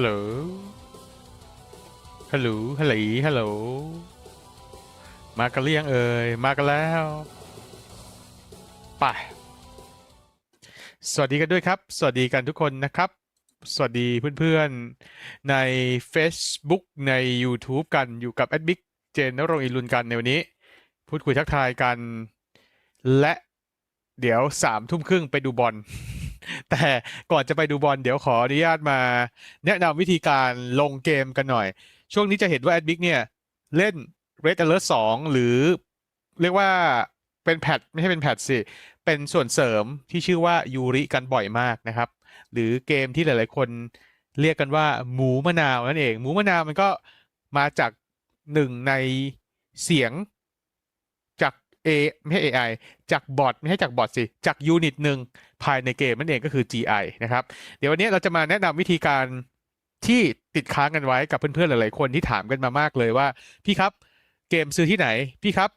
ฮัลโหล ฮัลโหล ฮัลโหลฮัลโหล มากันหรือยังเอ่ย มากันแล้วไปสวัสดีกันด้วยครับ สวัสดีกันทุกคนนะครับ สวัสดีเพื่อนๆ ใน Facebook ใน YouTube กันอยู่กับแอดบิ๊กเจนนรงอิรุนกันในวันนี้ พูดคุยทักทายกัน และเดี๋ยวสามทุ่มครึ่งไปดูบอล แต่ก่อนจะไปดูบอลเดี๋ยวขออนุญาตมาแนะนำวิธีการลงเกมกันหน่อย ช่วงนี้จะเห็นว่า Adbic เนี่ย เล่น Red Alert 2 หรือเรียกว่าเป็นแพทไม่ใช่เป็นแพทสิ เป็นส่วนเสริมที่ชื่อว่ายูริกันบ่อยมากนะครับ หรือเกมที่หลายๆคนเรียกกันว่าหมูมะนาวนั่นเอง หมูมะนาวมันก็มาจากหนึ่งในเสียง A ไม่ใช่ AI จากบอทไม่ใช่จากบอทสิ จากยูนิตหนึ่งภายในเกมนั่นเองก็คือ GI นะครับ เดี๋ยววันนี้เราจะมาแนะนำวิธีการที่ติดค้างกันไว้กับเพื่อนๆหลายๆคนที่ถามกันมามากเลยว่า พี่ครับเกมซื้อที่ไหน พี่ครับ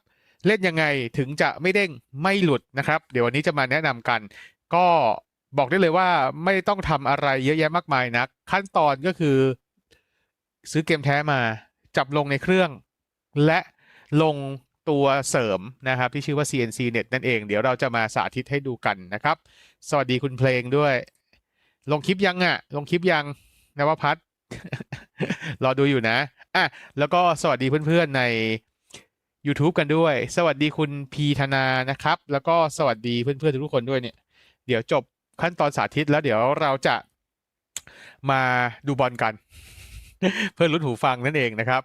เล่นยังไงถึงจะไม่เด้งไม่หลุดนะครับ เดี๋ยววันนี้จะมาแนะนำกัน ก็บอกได้เลยว่าไม่ต้องทำอะไรเยอะแยะมากมายนัก ขั้นตอนก็คือซื้อเกมแท้มา จับลงในเครื่อง และลง ตัวเสริมนะครับที่ชื่อว่า CNC Net นั่นเอง เดี๋ยวเราจะมาสาธิตให้ดูกันนะครับ สวัสดีคุณเพลงด้วย ลงคลิปยังอะ ลงคลิปยังนวพัฒน์รอดูอยู่นะอะแล้วก็สวัสดีเพื่อนๆใน YouTube กันด้วย สวัสดีคุณพีธนานะครับ แล้วก็สวัสดีเพื่อนๆทุกคนด้วยเนี่ย เดี๋ยวจบขั้นตอนสาธิตแล้วเดี๋ยวเราจะมาดูบอลกัน เพื่อลุ้นหูฟังนั่นเองนะครับ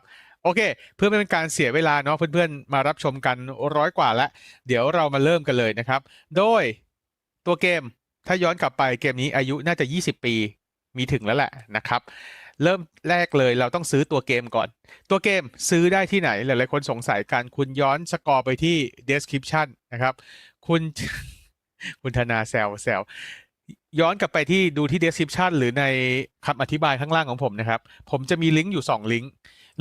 โอเค เพื่อไม่เป็นการเสียเวลาเนาะเพื่อนๆ มารับชมกันร้อยกว่าแล้ว เดี๋ยวเรามาเริ่มกันเลยนะครับ โดยตัวเกมถ้าย้อนกลับไปเกมนี้อายุน่าจะ 20 ปีมีถึงแล้วแหละนะครับ เริ่มแรกเลยเราต้องซื้อตัวเกมก่อน ตัวเกมซื้อได้ที่ไหนหลายๆคนสงสัยกันคุณย้อนสกอร์ไปที่ description นะครับ คุณคุณธนาแซวแซวย้อนกลับไปที่ดูที่ description หรือในคำอธิบายข้างล่างของผมนะครับ ผมจะมีลิงก์อยู่ 2 ลิงก์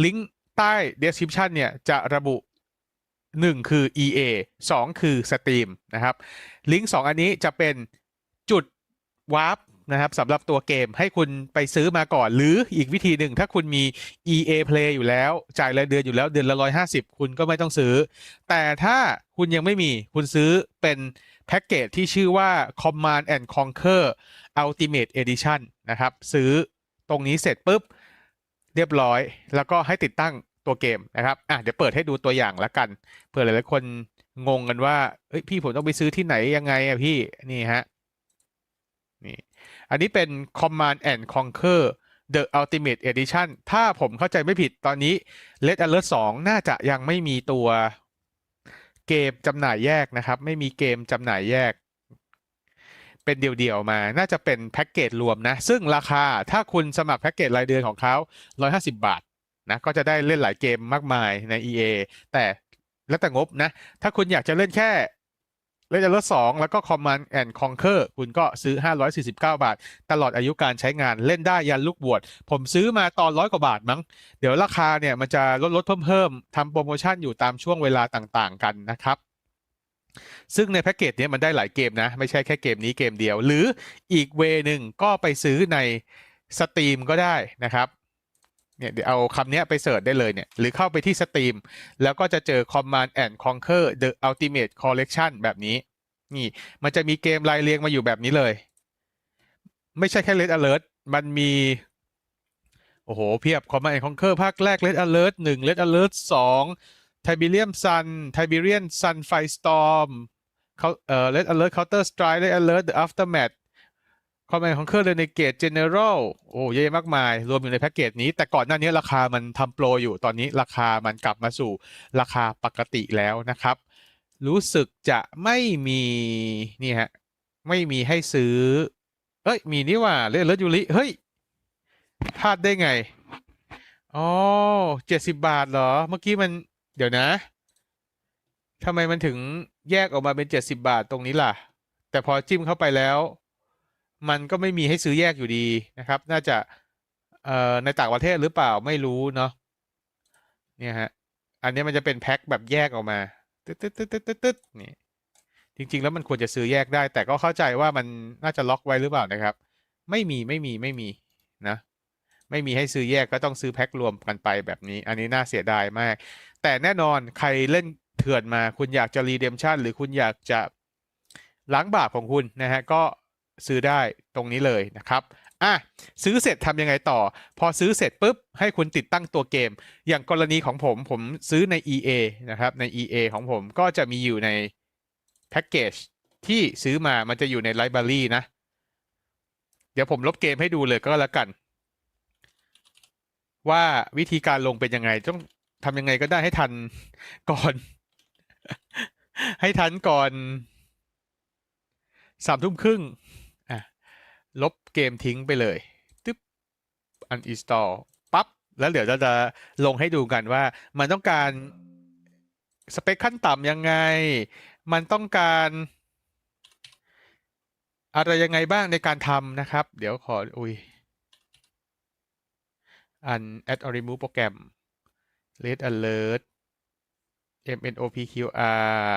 ลิงก์ ใต้ description เนี่ยจะระบุ 1 คือ EA 2 คือ Steam นะครับ ลิงก์ 2 อันนี้จะเป็นจุดวาร์ปนะครับสำหรับตัวเกมให้คุณไปซื้อมาก่อน หรืออีกวิธีหนึ่งถ้าคุณมี EA Play อยู่แล้ว จ่ายรายเดือนอยู่แล้วเดือนละ 150 คุณก็ไม่ต้องซื้อ แต่ถ้าคุณยังไม่มีคุณซื้อเป็นแพ็กเกจที่ชื่อว่า Command and Conquer Ultimate Edition นะครับ ซื้อตรงนี้เสร็จปุ๊บ เรียบร้อย แล้วก็ให้ติดตั้งตัวเกมนะครับอะเดี๋ยวเปิดให้ดูตัวอย่างละกันเผื่อหลายๆคนงงกันว่าเอ้ยพี่ผมต้องไปซื้อที่ไหนยังไงอะพี่นี่ฮะนี่อันนี้เป็น Command and Conquer The Ultimate Edition ถ้าผมเข้าใจไม่ผิดตอนนี้ Red Alert 2 น่าจะยังไม่มีตัวเกมจำหน่ายแยกนะครับ ไม่มีเกมจำหน่ายแยก เป็นเดี่ยวๆมา น่าจะเป็นแพ็กเกจรวมนะ ซึ่งราคาถ้าคุณสมัครแพ็กเกจรายเดือนของเขา 150 บาทนะก็จะได้เล่นหลายเกมมากมายใน EA แต่แล้วแต่งบนะ ถ้าคุณอยากจะเล่นแค่เล่นรถสองแล้วก็ Command and Conquer คุณก็ซื้อ 549 บาท ตลอดอายุการใช้งานเล่นได้ยันลูกบวชผมซื้อมาตอนร้อยกว่าบาทมั้ง เดี๋ยวราคาเนี่ยมันจะลดลดเพิ่มเพิ่มทำโปรโมชั่นอยู่ตามช่วงเวลาต่างๆกันนะครับ ซึ่งในแพ็กเกจนี้มันได้หลายเกมนะ ไม่ใช่แค่เกมนี้เกมเดียว หรืออีกเวหนึ่งก็ไปซื้อในสตรีมก็ได้นะครับเนี่ยเดี๋ยวเอาคำนี้ไปเสิร์ชได้เลยเนี่ย หรือเข้าไปที่สตรีมแล้วก็จะเจอ Command and Conquer The Ultimate Collection แบบนี้ นี่ มันจะมีเกมรายเรียงมาอยู่แบบนี้เลย ไม่ใช่แค่ Red Alert มันมี โอ้โห เพียบ Command and Conquer ภาคแรก Red Alert 1 Red Alert 2 Tiberium Sun Tiberian Sun Firestorm เขาเอ่อ Red Alert Counter Strike Red Alert The Aftermath Command Conquer Renegade General โอ้เยอะมากมาย รวมอยู่ในแพ็กเกจนี้ แต่ก่อนหน้านี้ราคามันทำโปรอยู่ตอนนี้ราคามันกลับมาสู่ราคาปกติแล้วนะครับ รู้สึกจะไม่มีนี่ฮะไม่มีให้ซื้อ เอ้ย มีนี่ว่าเล่นรถยูริเฮ้ยพลาดได้ไงอ๋อเจ็ดสิบบาทเหรอ เมื่อกี้มัน เดี๋ยวนะทำไมมันถึงแยกออกมาเป็นเจ็ดสิบบาทตรงนี้ล่ะ แต่พอจิ้มเข้าไปแล้ว มันก็ไม่มีให้ซื้อแยกอยู่ดีนะครับ น่าจะเอ่อในต่างประเทศหรือเปล่าไม่รู้เนาะเนี่ยฮะอันนี้มันจะเป็นแพ็คแบบแยกออกมาตึ๊ดตึ๊ดตึ๊ดตึ๊ดตึ๊ดตึ๊ดนี่จริง ๆ แล้วมันควรจะซื้อแยกได้ แต่ก็เข้าใจว่ามันน่าจะล็อกไว้หรือเปล่านะครับ ไม่มีไม่มีไม่มีนะไม่มีให้ซื้อแยกก็ต้องซื้อแพ็ครวมกันไปแบบนี้ อันนี้น่าเสียดายมาก แต่แน่นอนใครเล่นเถื่อนมา คุณอยากจะรีเดมชันหรือคุณอยากจะล้างบาปของคุณนะฮะก็ซื้อได้ตรงนี้เลยนะครับอะซื้อเสร็จทำยังไงต่อ พอซื้อเสร็จปุ๊บ ให้คุณติดตั้งตัวเกม อย่างกรณีของผมผมซื้อใน EA นะครับใน EA ของผมก็จะมีอยู่ในแพ็กเกจที่ซื้อมามันจะอยู่ในไลบรารีนะ เดี๋ยวผมลบเกมให้ดูเลยก็แล้วกัน ว่าวิธีการลงเป็นยังไงต้อง ทำยังไงก็ได้ให้ทันก่อน ให้ทันก่อนสามทุ่มครึ่งอะลบเกมทิ้งไปเลยตึ๊บ uninstall ปั๊บ แล้วเดี๋ยวเราจะลงให้ดูกันว่า มันต้องการสเปคขั้นต่ำยังไง มันต้องการอะไรยังไงบ้างในการทำนะครับ เดี๋ยวขอ อุ้ย อัน add or remove โปรแกรม red alert MNOPQR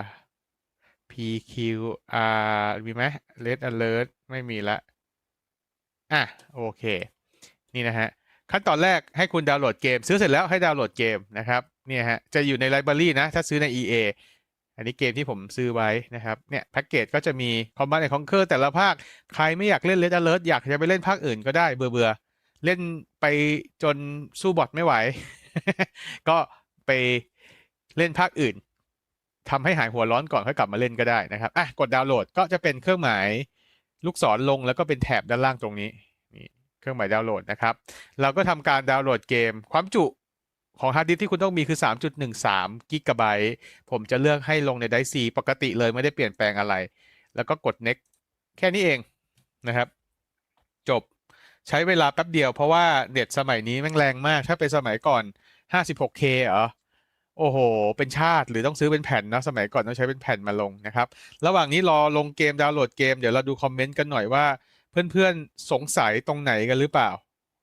PQR มีไหม red alert ไม่มีละ อะ โอเค นี่นะฮะ ขั้นตอนแรกให้คุณดาวน์โหลดเกม ซื้อเสร็จแล้วให้ดาวน์โหลดเกมนะครับ เนี่ยฮะ จะอยู่ในไลบรารีนะ ถ้าซื้อใน EA อันนี้เกมที่ผมซื้อไว้นะครับ เนี่ยแพ็กเกจก็จะมี Command and Conquer แต่ละภาค ใครไม่อยากเล่น Red Alert อยากจะไปเล่นภาคอื่นก็ได้เบื่อเบื่อเล่นไปจนสู้บอทไม่ไหว ก็ไปเล่นภาคอื่นทำให้หายหัวร้อนก่อนค่อยกลับมาเล่นก็ได้นะครับอะกดดาวน์โหลดก็จะเป็นเครื่องหมายลูกศรลงแล้วก็เป็นแถบด้านล่างตรงนี้นี่เครื่องหมายดาวน์โหลดนะครับ เราก็ทำการดาวน์โหลดเกม ความจุของฮาร์ดดิสก์ที่คุณต้องมีคือ 3.13 กิกะไบต์ผมจะเลือกให้ลงในไดซีปกติเลยไม่ได้เปลี่ยนแปลงอะไร แล้วก็กด next แค่นี้เองนะครับ จบใช้เวลาแป๊บเดียวเพราะว่าเน็ตสมัยนี้แม่งแรงมาก ถ้าเป็นสมัยก่อน 56K เหรอโอ้โห เป็นชาติหรือต้องซื้อเป็นแผ่นนะสมัยก่อนต้องใช้เป็นแผ่นมาลงนะครับ ระหว่างนี้รอลงเกมดาวน์โหลดเกมเดี๋ยวเราดูคอมเมนต์กันหน่อยว่า เพื่อนๆสงสัยตรงไหนกันหรือเปล่า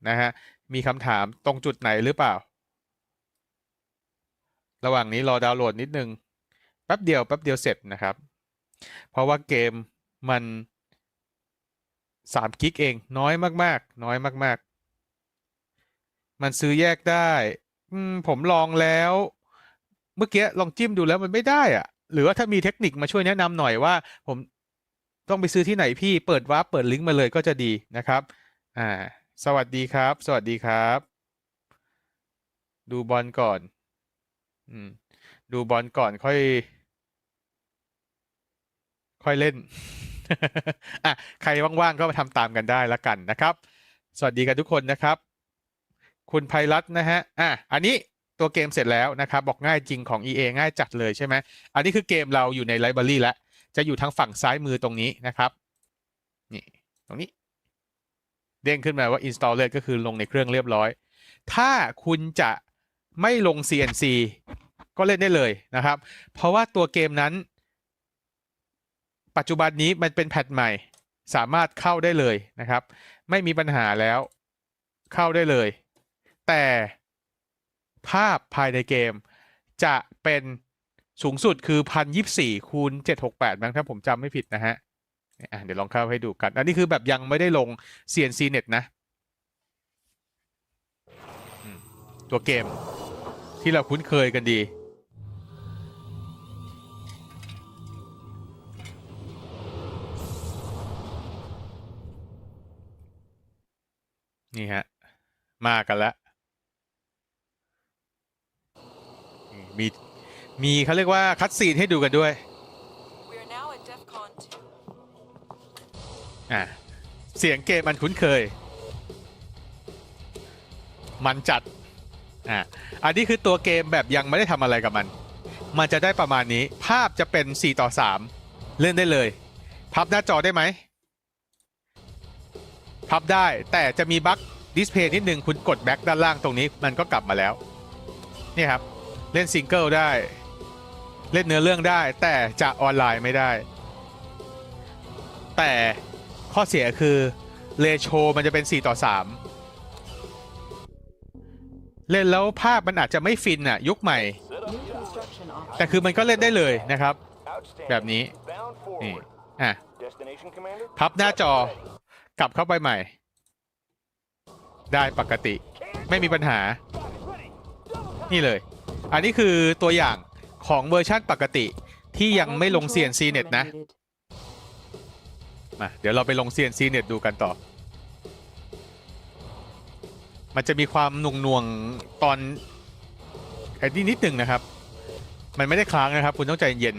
นะฮะมีคำถามตรงจุดไหนหรือเปล่า ระหว่างนี้รอดาวน์โหลดนิดนึงแป๊บเดียวแป๊บเดียวเสร็จนะครับ เพราะว่าเกมมันสามกิกเองน้อยมากๆ น้อยมาก ๆ มันซื้อแยกได้ อืมผมลองแล้ว เมื่อกี้ลองจิ้มดูแล้วมันไม่ได้อะหรือว่าถ้ามีเทคนิคมาช่วยแนะนำหน่อยว่า ผมต้องไปซื้อที่ไหนพี่เปิดวาร์ปเปิดลิงก์มาเลยก็จะดีนะครับ อ่า สวัสดีครับ สวัสดีครับ ดูบอลก่อน อืม ดูบอลก่อนค่อย ค่อยเล่น อะ ใครว่างๆก็มาทำตามกันได้ละกันนะครับ สวัสดีกันทุกคนนะครับ คุณไพรัตน์นะฮะ อะ อันนี้ตัวเกมเสร็จแล้วนะครับ บอกง่ายจริงของ EA ง่ายจัดเลยใช่ไหม อันนี้คือเกมเราอยู่ในไลบรารีแล้ว จะอยู่ทางฝั่งซ้ายมือตรงนี้นะครับ นี่ ตรงนี้ เด้งขึ้นมาว่า installer ก็คือลงในเครื่องเรียบร้อย ถ้าคุณจะไม่ลง CNC ก็เล่นได้เลยนะครับ เพราะว่าตัวเกมนั้น ปัจจุบันนี้มันเป็นแพทใหม่ สามารถเข้าได้เลยนะครับ ไม่มีปัญหาแล้วเข้าได้เลย แต่ภาพภายในเกมจะเป็นสูงสุดคือพันยี่สี่คูณเจ็ดหกแปดมั้งถ้าผมจำไม่ผิดนะฮะเดี๋ยวลองเข้าให้ดูกัน อันนี้คือแบบยังไม่ได้ลง CNC Net นะ ตัวเกมที่เราคุ้นเคยกันดี นี่ฮะ มากันแล้ว มีมีเขาเรียกว่าคัดซีนให้ดูกันด้วย We're now at DEFCON 2. อะเสียงเกมมันคุ้นเคย มันจัดอะอันนี้คือตัวเกมแบบยังไม่ได้ทำอะไรกับมัน มันจะได้ประมาณนี้ภาพจะเป็น 4 ต่อ 3 เล่นได้เลย พับหน้าจอได้ไหม พับได้แต่จะมีบั๊กดิสเพย์นิดนึงคุณกดแบ็กด้านล่างตรงนี้มันก็กลับมาแล้ว นี่ครับ เล่นซิงเกิลได้ เล่นเนื้อเรื่องได้ แต่จะออนไลน์ไม่ได้ แต่ข้อเสียคือเลโชมันจะเป็น 4 ต่อ 3 เล่นแล้วภาพมันอาจจะไม่ฟินอะยุคใหม่ แต่คือมันก็เล่นได้เลยนะครับ แบบนี้ นี่ อะ พับหน้าจอกลับเข้าไปใหม่ ได้ปกติ ไม่มีปัญหา นี่เลย อันนี้คือตัวอย่างของเวอร์ชั่นปกติที่ยังไม่ลง CNC Net นะ มา เดี๋ยวเราไปลง CNC Net ดูกันต่อ มันจะมีความหน่วงหน่วงตอนไอ้นี่นิดหนึ่งนะครับ มันไม่ได้ค้างนะครับ คุณต้องใจเย็น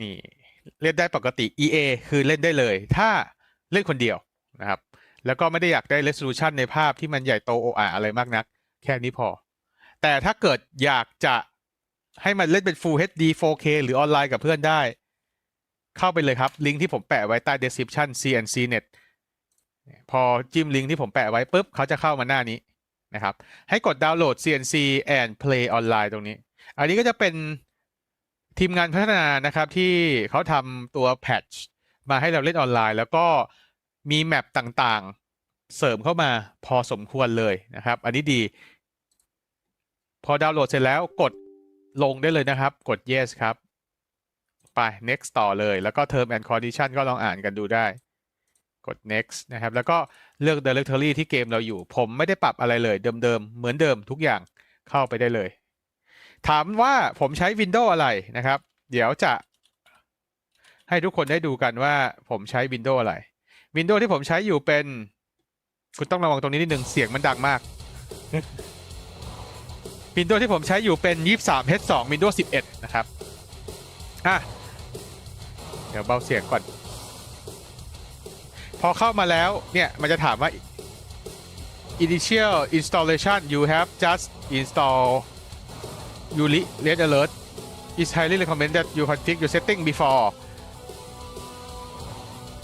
นี่ เล่นได้ปกติ EA คือเล่นได้เลย ถ้าเล่นคนเดียวนะครับ แล้วก็ไม่ได้อยากได้ resolution ในภาพที่มันใหญ่โตโออาอะไรมากนัก แค่นี้พอ แต่ถ้าเกิดอยากจะให้มันเล่นเป็น Full HD 4K หรือออนไลน์กับเพื่อนได้ เข้าไปเลยครับ ลิงก์ที่ผมแปะไว้ใต้ description CNC Net พอจิ้มลิงก์ที่ผมแปะไว้ปุ๊บเขาจะเข้ามาหน้านี้นะครับ ให้กดดาวน์โหลด CNC and Play Online ตรงนี้ อันนี้ก็จะเป็นทีมงานพัฒนานะครับที่เขาทำตัวแพทช์มาให้เราเล่นออนไลน์ แล้วก็มีแมปต่างๆ เสริมเข้ามาพอสมควรเลยนะครับ อันนี้ดี พอดาวน์โหลดเสร็จแล้วกดลงได้เลยนะครับ กด yes ครับ ไป next ต่อเลย แล้วก็ term and condition ก็ลองอ่านกันดูได้ กด next นะครับ แล้วก็เลือก directory ที่เกมเราอยู่ ผมไม่ได้ปรับอะไรเลย เดิมๆ เหมือนเดิมทุกอย่างเข้าไปได้เลย ถามว่าผมใช้ Windows อะไรนะครับ เดี๋ยวจะให้ทุกคนได้ดูกันว่าผมใช้ Windows อะไร Windows ที่ผมใช้อยู่เป็น คุณต้องระวังตรงนี้นิดนึง เสียงมันดังมาก Windows ที่ผมใช้อยู่เป็น 23H2 Windows 11 นะครับ อะ เดี๋ยวเบาเสียงก่อน พอเข้ามาแล้ว เนี่ย มันจะถามว่า initial installation you have just install Yuli Red Alert is highly recommended you config your setting before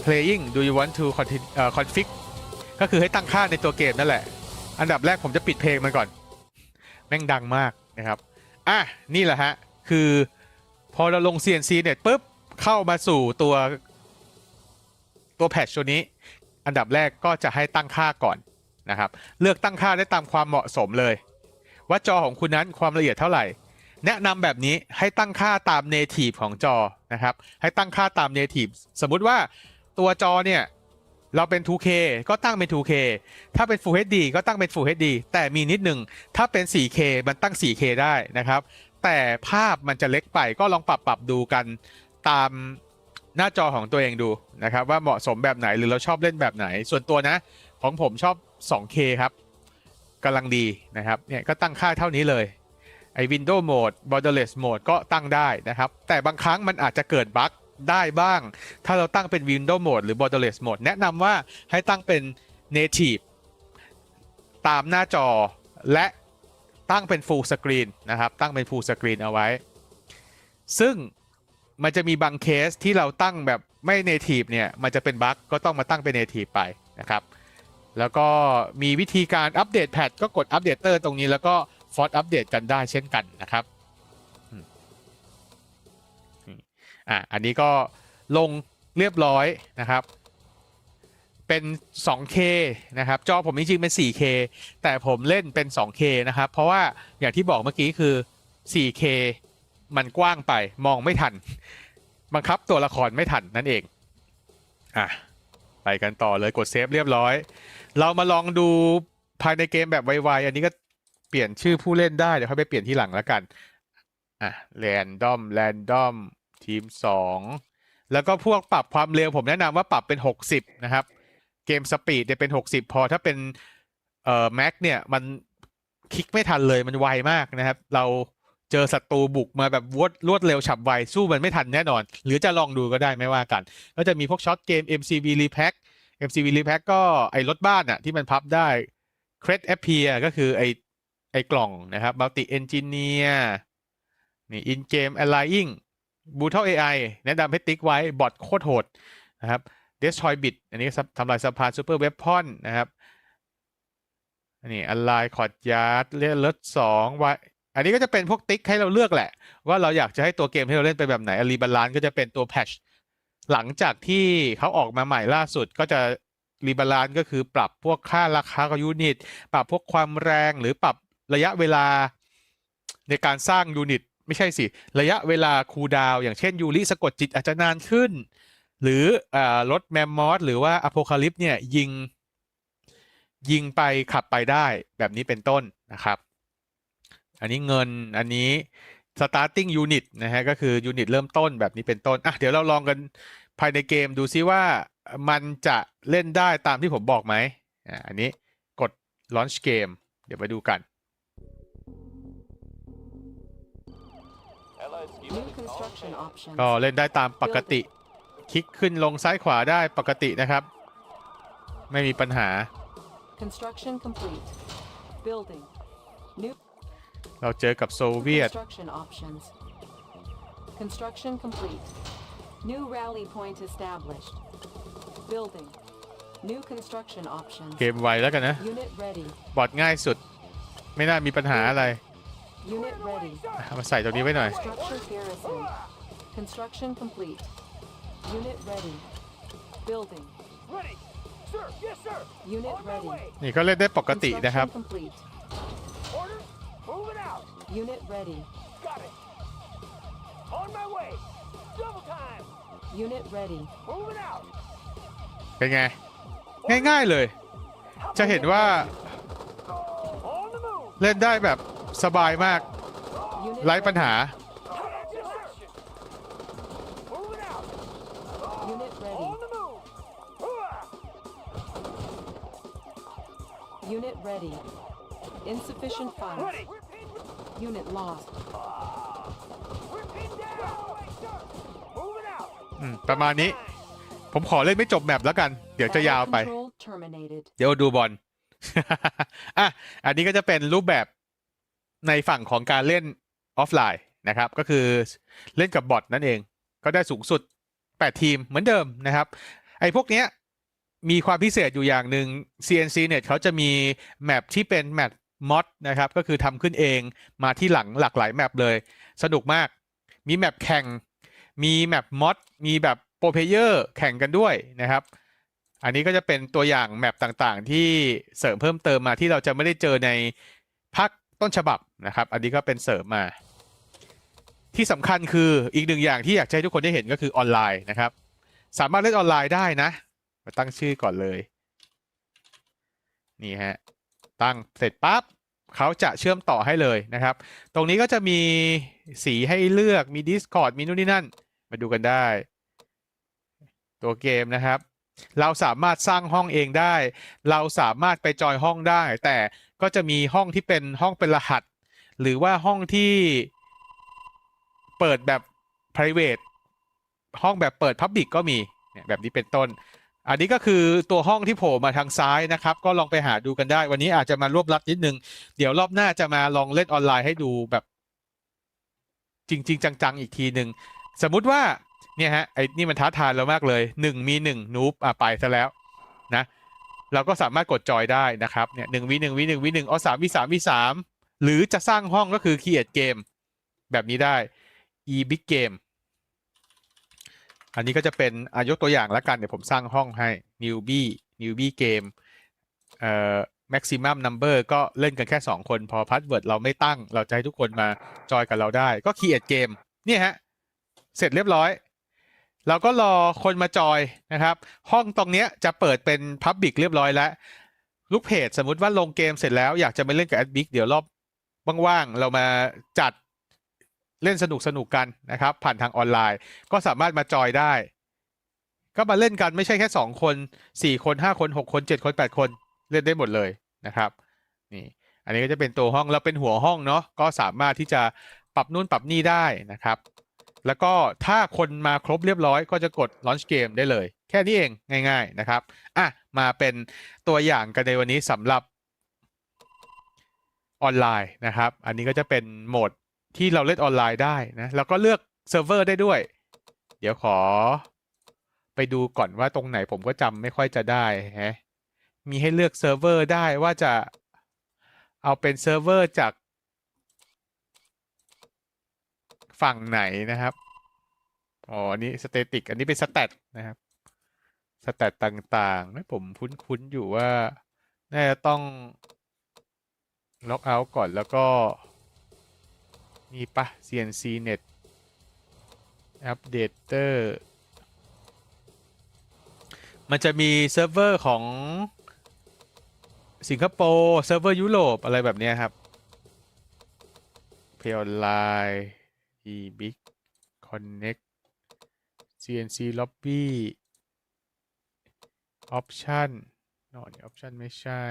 playing do you want to config ก็คือให้ตั้งค่าในตัวเกมนั่นแหละ อันดับแรกผมจะปิดเพลงมันก่อน แม่งดังมากนะครับ อะ นี่แหละฮะ คือพอเราลง CNC เน็ตปุ๊บ เข้ามาสู่ตัวตัวแพทชตัวนี้ อันดับแรกก็จะให้ตั้งค่าก่อนนะครับ เลือกตั้งค่าได้ตามความเหมาะสมเลย ว่าจอของคุณนั้นความละเอียดเท่าไหร่ แนะนำแบบนี้ให้ตั้งค่าตาม native ของจอนะครับ ให้ตั้งค่าตาม native สมมุติว่าตัวจอเนี่ย เราเป็น 2K ก็ตั้งเป็น 2K ถ้าเป็น Full HD ก็ตั้งเป็น Full HD แต่มีนิดหนึ่งถ้าเป็น 4K มันตั้ง 4K ได้นะครับ แต่ภาพมันจะเล็กไปก็ลองปรับปรับดูกันตามหน้าจอของตัวเองดูนะครับ ว่าเหมาะสมแบบไหนหรือเราชอบเล่นแบบไหน ส่วนตัวนะ ของผมชอบ 2K ครับกำลังดีนะครับเนี่ยก็ตั้งค่าเท่านี้เลยไอ้ Windows Mode Borderless Mode ก็ตั้งได้นะครับ แต่บางครั้งมันอาจจะเกิดบั๊ก ได้บ้าง ถ้าเราตั้งเป็น Windows Mode หรือ Borderless Mode แนะนำว่าให้ตั้งเป็น Native ตามหน้าจอและตั้งเป็น Full Screen นะครับ ตั้งเป็น Full Screen เอาไว้ ซึ่งมันจะมีบางเคสที่เราตั้งแบบไม่ Native เนี่ย มันจะเป็นบั๊กก็ต้องมาตั้งเป็น Native ไปนะครับ แล้วก็มีวิธีการอัปเดตแพทก็กดอัปเดตเตอร์ตรงนี้แล้วก็ฟอร์ a อัปเดตกันได้เช่นกันนะครับ อะอันนี้ก็ลงเรียบร้อยนะครับ เป็น 2K นะครับ จอผมจริงๆเป็น 4K แต่ผมเล่นเป็น 2K นะครับ เพราะว่าอย่างที่บอกเมื่อกี้คือ 4K มันกว้างไปมองไม่ทัน บังคับตัวละครไม่ทันนั่นเอง อะ ไปกันต่อเลยกดเซฟเรียบร้อย เรามาลองดูภายในเกมแบบไวๆ อันนี้ก็เปลี่ยนชื่อผู้เล่นได้ เดี๋ยวค่อยไปเปลี่ยนที่หลังแล้วกัน อะแรนดอมแรนดอม ทีมสองแล้วก็พวกปรับความเร็วผมแนะนำว่าปรับเป็น 60 นะครับ เกมสปีดเนี่ยเป็น 60 พอถ้าเป็นเอ่อแม็กเนี่ยมันคลิกไม่ทันเลยมันไวมากนะครับ เราเจอศัตรูบุกมาแบบวดรวดเร็วฉับไว สู้มันไม่ทันแน่นอน หรือจะลองดูก็ได้ไม่ว่ากัน ก็จะมีพวกช็อตเกม MCV Repack MCV Repack ก็ไอ้รถบ้านอะที่มันพับได้ Cred Appear ก็คือไอ้ไอ้กล่องนะครับ Multi Engineer นี่ In Game Allying Brutal AI แนะนำให้ติ๊กไว้บอทโคตรโหดนะครับ Destroy Bit อันนี้ทำลายสะพาน Super Weapon นนะครับอันนี้ Ally คอร์ดยาร์ดเลือดสองไว้อันนี้ก็จะเป็นพวกติ๊กให้เราเลือกแหละ ว่าเราอยากจะให้ตัวเกมที่เราเล่นเป็นแบบไหนอารีบาลานก็จะเป็นตัวแพชหลังจากที่เขาออกมาใหม่ล่าสุดก็จะรีบาลานก็คือปรับพวกค่าราคาของยูนิต ปรับพวกความแรงหรือปรับระยะเวลาในการสร้างยูนิต ไม่ใช่สิ ระยะเวลาคูดาว อย่างเช่นยูริสะกดจิตอาจจะนานขึ้น หรืออาลดแมมมอสหรือว่าอโพคาลิปเนี่ยยิง ยิงไปขับไปได้แบบนี้เป็นต้นนะครับ อันนี้เงินอันนี้ starting unit นะฮะก็คือยูนิตเริ่มต้นแบบนี้เป็นต้นอะเดี๋ยวเราลองกันภายในเกมดูซิว่ามันจะเล่นได้ตามที่ผมบอกไหมอะอันนี้กด launch game เดี๋ยวไปดูกัน New construction options. ก็เล่นได้ตามปกติ คลิกขึ้นลงซ้ายขวาได้ปกตินะครับ ไม่มีปัญหา Construction complete. Building. New เราเจอกับโซเวียต construction options. Construction complete. New rally point established. Building. New construction options. เกมไวแล้วกันนะ Unit ready. บอดง่ายสุด ไม่น่ามีปัญหาอะไร Unit ready. เอามาใส่ตรงนี้ไว้หน่อย Structure garrison. Construction complete. Unit ready. Building. Ready. Sir, yes, sir. Unit On my ready. way. นี่ก็เล่นได้ปกตินะครับ Construction complete. Order. Moving out. Unit ready. Got it. On my way. Double time. Unit ready. Moving out. เป็นไง ง่ายๆเลย จะเห็นว่า On the move. เล่นได้แบบ สบายมาก Unit ไร้ปัญ ready. หา Yes, sir. Moving out. Unit ready. On the move. Hooah. Unit ready. Insufficient funds. Ready. We're pinned, Unit lost. we're pinned down. sir. Moving out. อืมประมาณนี้ ผมขอเล่นไม่จบแมปแล้วกัน เดี๋ยวจะยาวไป Battle control terminated. เดี๋ยวดูบอล อะ อันนี้ก็จะเป็นรูปแบบ ในฝั่งของการเล่นออฟไลน์นะครับ ก็คือเล่นกับบอทนั่นเอง ก็ได้สูงสุด 8 ทีมเหมือนเดิมนะครับ ไอ้พวกเนี้ยมีความพิเศษอยู่อย่างหนึ่ง CNC Net เขาจะมีแมปที่เป็นแมปมอดนะครับ ก็คือทำขึ้นเองมาที่หลังหลากหลายแมปเลย สนุกมาก มีแมปแข่ง มีแมปมอดมีแบบโปรเพเยอร์แข่งกันด้วยนะครับ อันนี้ก็จะเป็นตัวอย่างแมปต่างๆ ที่เสริมเพิ่มเติมมาที่เราจะไม่ได้เจอในภาคต้นฉบับ นะครับ อันนี้ก็เป็นเสริมมา ที่สำคัญคืออีกหนึ่งอย่างที่อยากให้ทุกคนได้เห็นก็คือออนไลน์นะครับ สามารถเล่นออนไลน์ได้นะ มาตั้งชื่อก่อนเลย นี่ฮะ ตั้งเสร็จปั๊บเขาจะเชื่อมต่อให้เลยนะครับ ตรงนี้ก็จะมีสีให้เลือก มี Discord มีนู่นนี่นั่น มาดูกันได้ ตัวเกมนะครับ เราสามารถสร้างห้องเองได้ เราสามารถไปจอยห้องได้ แต่ก็จะมีห้องที่เป็นห้องเป็นรหัส หรือว่าห้องที่เปิดแบบ private ห้องแบบเปิด public ก็มีเนี่ยแบบนี้เป็นต้น อันนี้ก็คือตัวห้องที่โผล่มาทางซ้ายนะครับ ก็ลองไปหาดูกันได้ วันนี้อาจจะมารวบรัดนิดนึง เดี๋ยวรอบหน้าจะมาลองเล่นออนไลน์ให้ดูแบบ จริง ๆ จัง ๆ อีกทีหนึ่งสมมุติว่าเนี่ยฮะไอ้นี่มันท้าทายเรามากเลยหนึ่งมีหนึ่งนูบอะไปซะแล้วนะเราก็สามารถกดจอยได้นะครับเนี่ยหนึ่งวีหนึ่งวีหนึ่งวีหนึ่งเอสามวีสามวีสาม หรือจะสร้างห้องก็คือ create เกมแบบนี้ได้ e big game อันนี้ก็จะเป็นอายกตัวอย่างแล้วกัน เดี๋ยวผมสร้างห้องให้ newbie newbie game เอ่อ maximum number ก็เล่นกันแค่ 2 คน พอ password เราไม่ตั้ง เราจะให้ทุกคนมาจอยกับเราได้ ก็ create เกมเนี่ยฮะ เสร็จเรียบร้อย เราก็รอคนมาจอยนะครับ ห้องตรงเนี้ยจะเปิดเป็น Public เรียบร้อยแล้ว ลูกเพจสมมุติว่าลงเกมเสร็จแล้วอยากจะมาเล่นกับ a d b i g เดี๋ยวรอบ ว่างๆเรามาจัดเล่นสนุกสนุกกันนะครับ ผ่านทางออนไลน์ ก็สามารถมาจอยได้ ก็มาเล่นกันไม่ใช่แค่สองคนสี่คนห้าคนหกคนเจ็ดคนแปดคนเล่นได้หมดเลยนะครับนี่อันนี้ก็จะเป็นตัวห้องเราเป็นหัวห้องเนาะก็สามารถที่จะปรับนู่นปรับนี่ได้นะครับ แล้วก็ถ้าคนมาครบเรียบร้อย ก็จะกด launch game ได้เลย แค่นี้เองง่าย ๆนะครับอะมาเป็นตัวอย่างกันในวันนี้สำหรับ ออนไลน์นะครับ อันนี้ก็จะเป็นโหมดที่เราเล่นออนไลน์ได้นะ แล้วก็เลือกเซิร์ฟเวอร์ได้ด้วย เดี๋ยวขอไปดูก่อนว่าตรงไหนผมก็จำไม่ค่อยจะได้ฮะมีให้เลือกเซิร์ฟเวอร์ได้ว่าจะเอาเป็นเซิร์ฟเวอร์จากฝั่งไหนนะครับ อ๋ออันนี้สเตติก อันนี้เป็นสแตทนะครับ สแตทต่างๆนะผมคุ้นๆอยู่ว่า น่าจะต้อง ล็อกเอาท์ก่อนแล้วก็นี่ปะ CNC Net Updater มันจะมีเซิร์ฟเวอร์ของสิงคโปร์เซิร์ฟเวอร์ยุโรปอะไรแบบนี้ครับเพย์ออนไลน์ eBig Connect CNC Lobby Option นอนออปชันไม่ใช่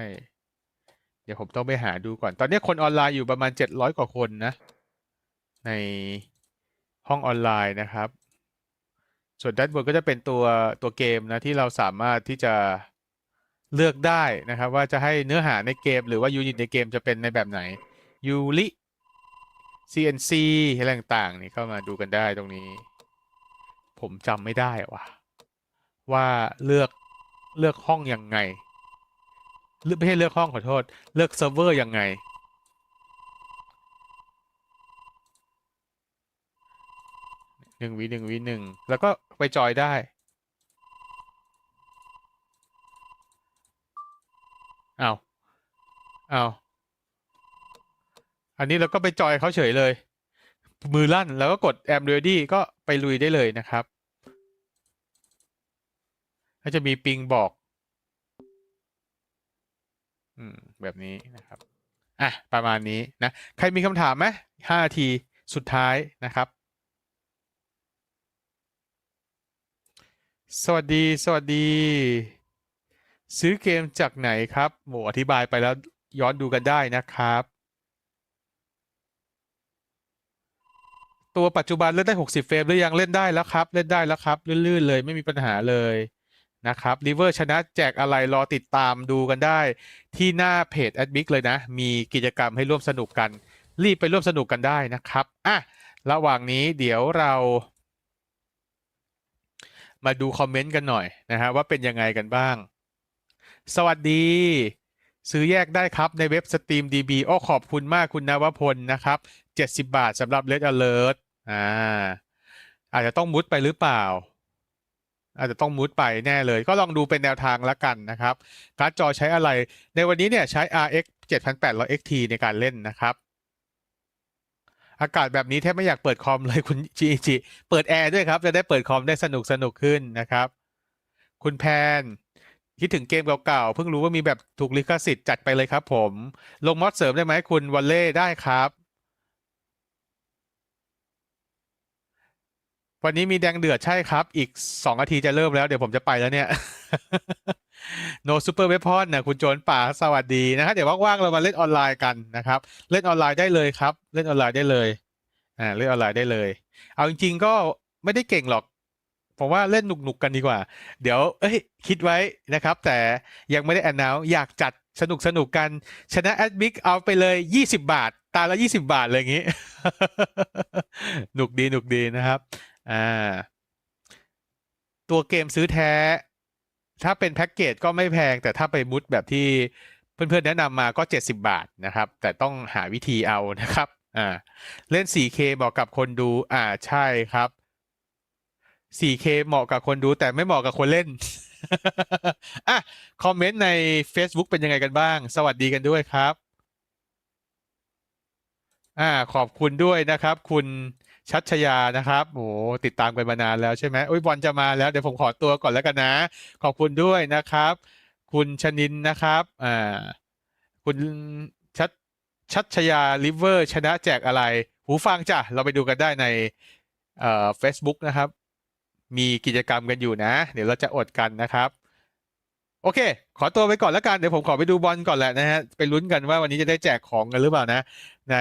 เดี๋ยวผมต้องไปหาดูก่อน ตอนนี้คนออนไลน์อยู่ประมาณ700กว่าคนนะ ในห้องออนไลน์นะครับ ส่วนด้านบนก็จะเป็นตัวตัวเกมนะที่เราสามารถที่จะเลือกได้นะครับ ว่าจะให้เนื้อหาในเกม หรือว่ายูนิตในเกมจะเป็นในแบบไหนยูริ CNC อะไรต่างๆนี่เข้ามาดูกันได้ตรงนี้ ผมจำไม่ได้ว่ะว่าเลือกเลือกห้องยังไง เลือกไม่ใช่เลือกห้องขอโทษ เลือกเซิร์ฟเวอร์ยังไง หนึ่งวิหนึ่งวิหนึ่งแล้วก็ไปจอยได้ เอาเอาอันนี้เราก็ไปจอยเขาเฉยเลย มือลั่นแล้วก็กดแอมเรดี้ก็ไปลุยได้เลยนะครับ ก็จะมีปิงบอก อืม แบบนี้นะครับ อะ ประมาณนี้นะ ใครมีคำถามไหมห้านาทีสุดท้ายนะครับ สวัสดี สวัสดี ซื้อเกมจากไหนครับโหอธิบายไปแล้วย้อนดูกันได้นะครับ ตัวปัจจุบันเล่นได้ 60 เฟรมหรือยังเล่นได้แล้วครับ เล่นได้แล้วครับ ลื่นๆเลยไม่มีปัญหาเลย นะครับริเวอร์ชนะแจกอะไรรอติดตามดูกันได้ ที่หน้าเพจ a d m i c เลยนะ มีกิจกรรมให้ร่วมสนุกกัน รีบไปร่วมสนุกกันได้นะครับอะระหว่างนี้เดี๋ยวเรา มาดูคอมเมนต์กันหน่อยนะฮะว่าเป็นยังไงกันบ้าง สวัสดี ซื้อแยกได้ครับในเว็บ Steam DB โอ้ขอบคุณมากคุณนวพลนะครับ 70 บาทสำหรับ Red Alert อ่าอาจจะต้องมุดไปหรือเปล่า อาจจะต้องมุดไปแน่เลย ก็ลองดูเป็นแนวทางละกันนะครับการ์ดจอใช้อะไร ในวันนี้เนี่ยใช้ RX 7800 XT ในการเล่นนะครับอากาศแบบนี้แทบไม่อยากเปิดคอมเลยคุณจีจีเปิดแอร์ด้วยครับ จะได้เปิดคอมได้สนุกสนุกขึ้นนะครับ คุณแพน คิดถึงเกมเก่าๆ เพิ่งรู้ว่ามีแบบถูกลิขสิทธิ์จัดไปเลยครับผม ลงมอดเสริมได้ไหมคุณวอลเล่ได้ครับ วันนี้มีแดงเดือดใช่ครับ อีกสองนาทีจะเริ่มแล้ว เดี๋ยวผมจะไปแล้วเนี่ย No Super Weapon นะคุณโจนป่าสวัสดีนะฮะเดี๋ยวว่างๆเรามาเล่นออนไลน์กันนะครับ เล่นออนไลน์ได้เลยครับ เล่นออนไลน์ได้เลยอ่าเล่นออนไลน์ได้เลย เอาจริง ๆ ก็ไม่ได้เก่งหรอกผมว่าเล่นหนุกๆกันดีกว่า เดี๋ยว เอ้ย คิดไว้นะครับ แต่ยังไม่ได้อนนาวอยากจัดสนุกสนุกกัน ชนะแอดมิกเอาไปเลย 20 บาท ตาละ 20 บาทเลยอย่างงี้ หนุกดีหนุกดีนะครับ อ่าตัวเกมซื้อแท้ ถ้าเป็นแพ็กเกจก็ไม่แพง แต่ถ้าไปมุดแบบที่เพื่อนๆแนะนำมาก็ 70 บาทนะครับ แต่ต้องหาวิธีเอานะครับอ่าเล่น 4K เหมาะกับคนดูอ่าใช่ครับ 4K เหมาะกับคนดูแต่ไม่เหมาะกับคนเล่นอะคอมเมนต์ใน Facebook เป็นยังไงกันบ้าง สวัสดีกันด้วยครับ อ่าขอบคุณด้วยนะครับ คุณชัชยานะครับโอ้ติดตามกันมานานแล้วใช่ไหมโอ้ยบอลจะมาแล้วเดี๋ยวผมขอตัวก่อนแล้วกันนะ ขอบคุณด้วยนะครับ คุณชนินนะครับอ่าคุณชัดชัชยาลิเวอร์ ชนะแจกอะไร หูฟังจ้ะ เราไปดูกันได้ในเอ่อ Facebook นะครับ มีกิจกรรมกันอยู่นะ เดี๋ยวเราจะอดกันนะครับ โอเค ขอตัวไปก่อนแล้วกัน เดี๋ยวผมขอไปดูบอลก่อนแหละนะฮะ ไปลุ้นกันว่าวันนี้จะได้แจกของกันหรือเปล่านะ ใน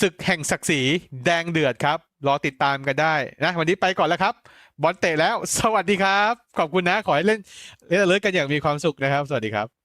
ศึกแห่งศักดิ์ศรีแดงเดือดครับ รอติดตามกันได้นะ วันนี้ไปก่อนแล้วครับ บอลเตะแล้ว สวัสดีครับ ขอบคุณนะ ขอให้เล่นเล่นเลิศกันอย่างมีความสุขนะครับ สวัสดีครับ